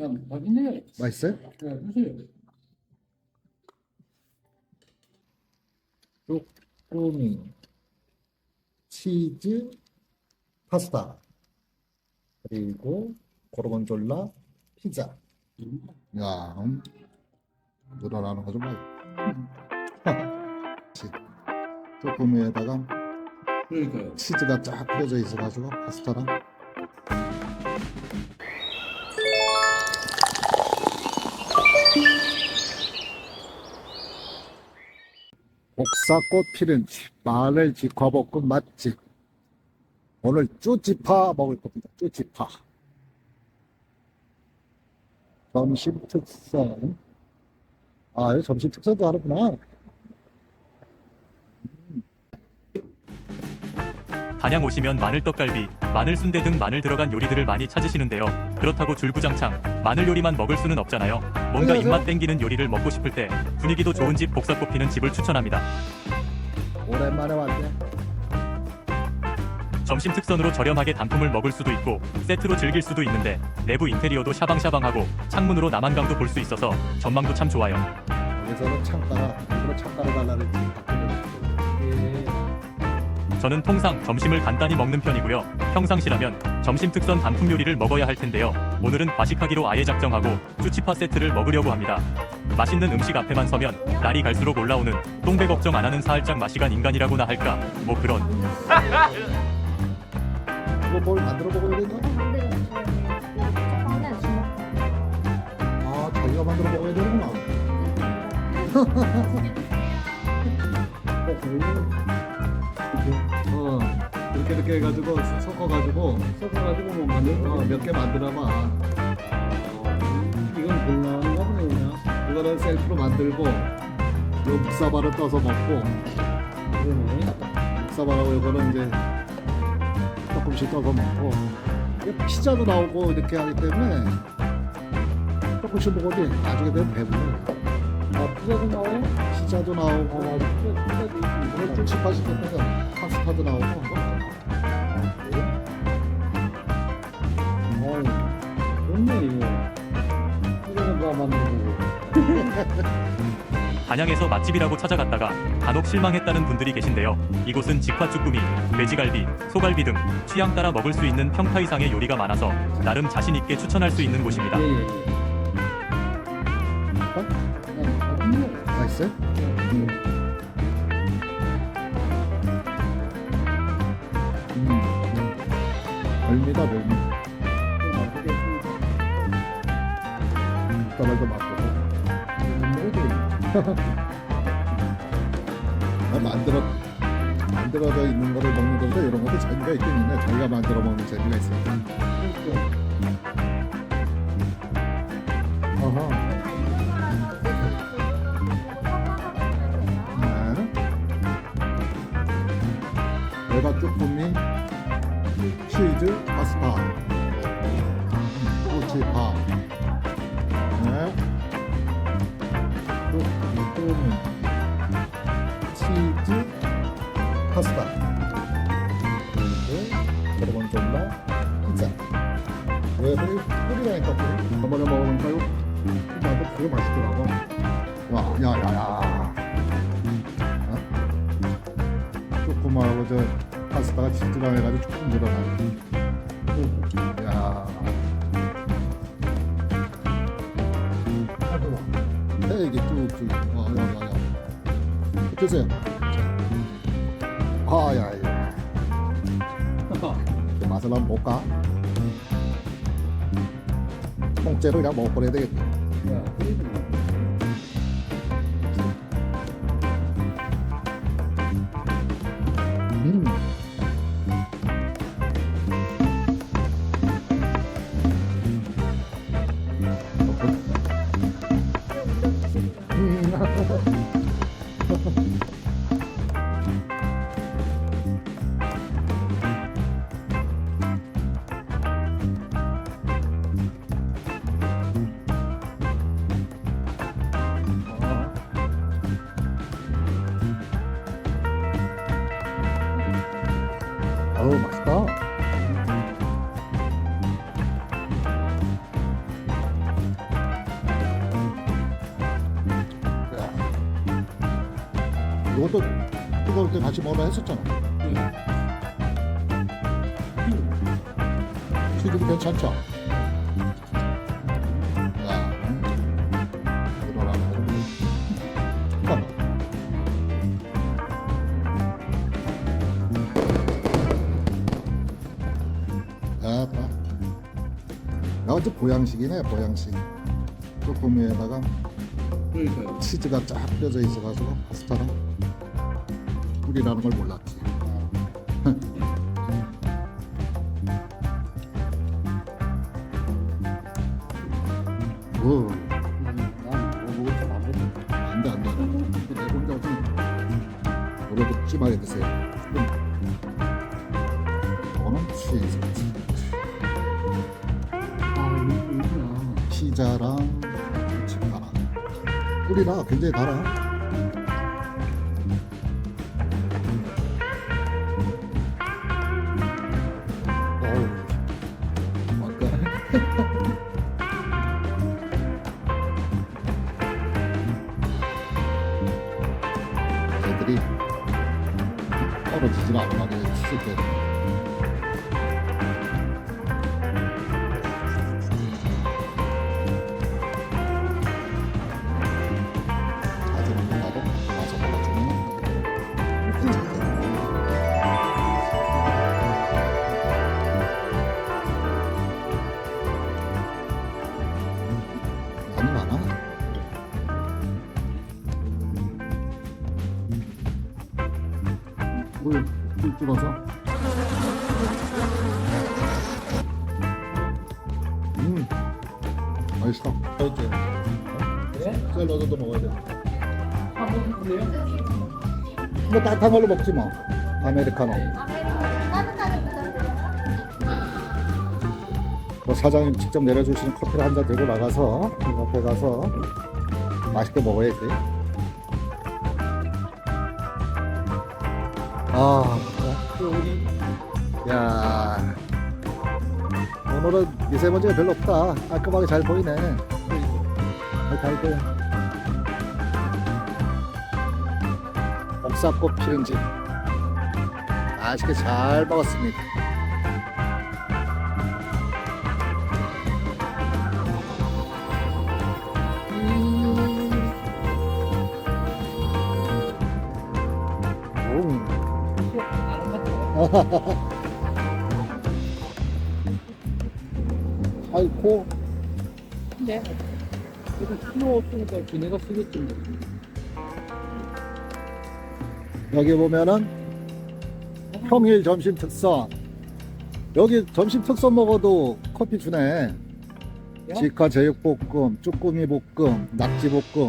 야, 맛있네. 맛있어요? 야, 드세요. 쪼꼬미 치즈 파스타 그리고 고르곤졸라 피자 야 음. 늘어나는 거 좀 봐. 쪼꼬미에다가 그러니까요. 치즈가 쫙 뿌려져 있어가지고 파스타랑 옥사꽃 피는 집, 마늘 직화볶음 맛집. 오늘 쭈지파 먹을 겁니다. 쭈지파. 점심 특선. 아, 점심 특선도 하는구나. 단양 오시면 마늘 떡갈비, 마늘 순대 등 마늘 들어간 요리들을 많이 찾으시는데요. 그렇다고 줄구장창 마늘 요리만 먹을 수는 없잖아요. 뭔가 안녕하세요. 입맛 땡기는 요리를 먹고 싶을 때 분위기도 좋은 집 복사꽃 피는 집을 추천합니다. 오랜만에 왔네. 점심 특선으로 저렴하게 단품을 먹을 수도 있고 세트로 즐길 수도 있는데 내부 인테리어도 샤방샤방하고 창문으로 남한강도 볼 수 있어서 전망도 참 좋아요. 여기서는 창가가, 일부러 창가를 달라는 예. 저는 통상 점심을 간단히 먹는 편이고요. 평상시라면 점심 특선 단품 요리를 먹어야 할 텐데요. 오늘은 과식하기로 아예 작정하고 쭈치파 세트를 먹으려고 합니다. 맛있는 음식 앞에만 서면 날이 갈수록 올라오는 똥배 걱정 안 하는 살짝 마시간 인간이라고나 할까 뭐 그런 이거 뭘 만들어 먹어야 되나? 아, 자기가 만들어 먹어야 되는구나. 어, 이렇게 이렇게 해가지고 섞어가지고 섞어가지고 뭐 만들고. 어, 몇개 만들어봐. 이건 골라가 보네, 그냥. 이거는 셀프로 만들고 요 묵사발을 떠서 먹고. 묵사발하고 이거는 이제 조금씩 떠서 먹고 피자도 나오고 이렇게 하기 때문에 조금씩 먹어도 나중에 되면 배불러. 아, 피자도 나와요? 피자도 아, 나오고 피자, 피자도 있습니다. 쭈치파 시켰다가 파스타도 나오고 어우, 좋네, 이거. 이거는 다 만들고. 단양에서 맛집이라고 찾아갔다가 간혹 실망했다는 분들이 계신데요. 이곳은 직화 쭈꾸미, 돼지갈비, 소갈비 등 취향 따라 먹을 수 있는 평타 이상의 요리가 많아서 나름 자신 있게 추천할 수 있는 곳입니다. 예, 예, 예. 있네. 맛있어요? 음. 음, 음. 좀 맛있겠습니다. 따발도 먹어도 아, 만들어 만들어져 있는 거를 먹는 것보다 이런 것도 재미가 있네 자기가 만들어 먹는 재미가 있어요 어허 대박 쪼꼬미 치즈 파스타 꼬치파. 네. 쪼꼬미 치즈 파스타. 그리고 고르곤졸라 피자. 얘들이 뿌리라니까 뿌리 먹으니까 이거 나도 그게 맛있더라고. 와 야야야 조그마하고 저 파스타가 치즈랑 해가지고 조금 늘어나네 야. 이게 쭉쭉 와야야야 드세요? 아 야야 그 맛을 한번 볼까? 통째로 그냥 먹어버려야 되겠다 같이 먹으라 했었잖아. 튀김 괜찮죠? 야, 이러라. 잠깐만. 야, 완전 보양식이네, 보양식. 조금 위에다가 그러니까요. 치즈가 쫙 펴져 있어가지고 파스타랑 꿀이라는 걸 몰랐지. 뭐 안돼 안돼. 내 혼자 좀 오래도 찜하게 드세요. 이거는 치즈. 피자랑 치파랑 꿀이라 굉장히 달아. 애들이 떨어지질 않게 치즈 때. 물, 물 찍어서. 음, 맛있어. 이렇게 그래? 샐러드도 먹어야 돼. 뭐 따뜻한 걸로 먹지 뭐. 아메리카노. 뭐 사장님 직접 내려주시는 커피를 한 잔 들고 나가서 옆에 가서 맛있게 먹어야지. 아, 야. 오늘은 미세먼지가 별로 없다. 깔끔하게 잘 보이네. 아, 잘 보여. 옥사꽃 피는 집. 맛있게 잘 먹었습니다. 아. 아이고, 근데 이거 필요 없으니까 걔네가 쓰겠지 뭐. 여기 보면은 평일 점심 특선. 여기 점심 특선 먹어도 커피 주네. 야? 직화 제육볶음, 쭈꾸미 볶음, 낙지 볶음.